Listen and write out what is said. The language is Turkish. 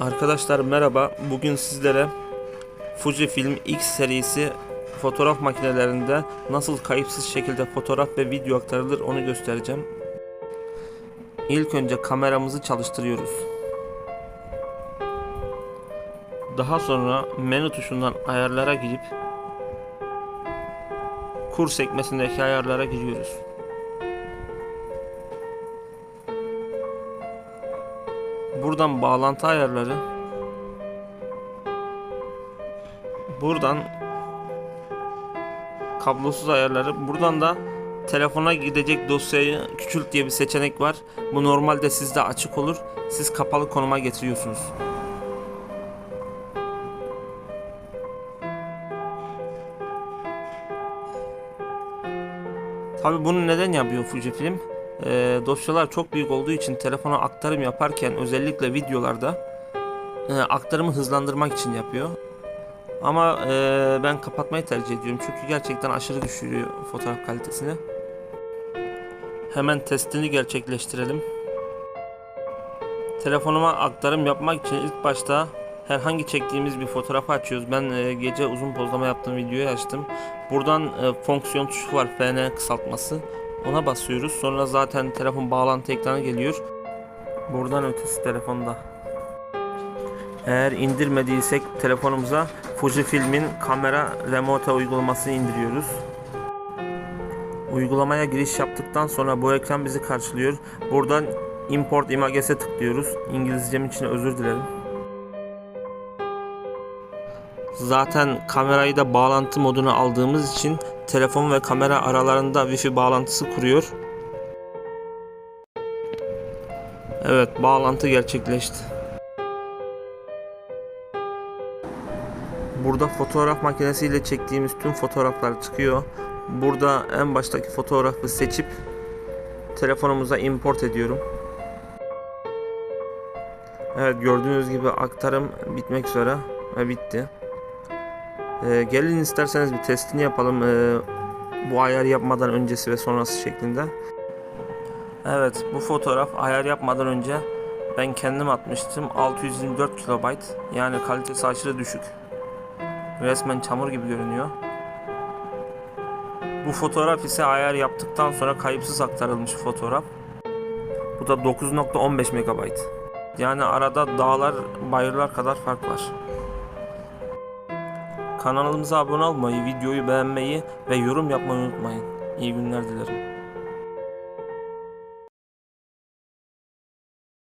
Arkadaşlar merhaba. Bugün sizlere Fujifilm X serisi fotoğraf makinelerinde nasıl kayıpsız şekilde fotoğraf ve video aktarılır onu göstereceğim. İlk önce kameramızı çalıştırıyoruz. Daha sonra menü tuşundan ayarlara girip kur sekmesindeki ayarlara giriyoruz. Buradan bağlantı ayarları. Buradan kablosuz ayarları. Buradan da telefona gidecek dosyayı küçült diye bir seçenek var. Bu normalde sizde açık olur. Siz kapalı konuma getiriyorsunuz. Tabi bunu neden yapıyor Fujifilm? Ee, dosyalar çok büyük olduğu için telefona aktarım yaparken özellikle videolarda e, aktarımı hızlandırmak için yapıyor. Ama e, ben kapatmayı tercih ediyorum çünkü gerçekten aşırı düşürüyor fotoğraf kalitesini. Hemen testini gerçekleştirelim. Telefonuma aktarım yapmak için ilk başta herhangi çektiğimiz bir fotoğrafı açıyoruz. Ben e, gece uzun pozlama yaptığım videoyu açtım. Buradan e, fonksiyon tuşu var FN kısaltması. Ona basıyoruz. Sonra zaten telefon bağlantı ekranı geliyor. Buradan ötesi telefonda. Eğer indirmediysek telefonumuza Fujifilm'in kamera remote uygulamasını indiriyoruz. Uygulamaya giriş yaptıktan sonra bu ekran bizi karşılıyor. Buradan import images'e tıklıyoruz. İngilizcem için özür dilerim. Zaten kamerayı da bağlantı moduna aldığımız için telefon ve kamera aralarında Wi-Fi bağlantısı kuruyor. Evet, bağlantı gerçekleşti. Burada fotoğraf makinesiyle çektiğimiz tüm fotoğraflar çıkıyor. Burada en baştaki fotoğrafı seçip telefonumuza import ediyorum. Evet gördüğünüz gibi aktarım bitmek üzere ve bitti. Ee, gelin isterseniz bir testini yapalım. Ee, bu ayar yapmadan öncesi ve sonrası şeklinde. Evet bu fotoğraf ayar yapmadan önce ben kendim atmıştım. 624 KB yani kalitesi aşırı düşük. Resmen çamur gibi görünüyor. Bu fotoğraf ise ayar yaptıktan sonra kayıpsız aktarılmış fotoğraf. Bu da 9.15 MB. Yani arada dağlar, bayırlar kadar fark var. Kanalımıza abone olmayı, videoyu beğenmeyi ve yorum yapmayı unutmayın. İyi günler dilerim.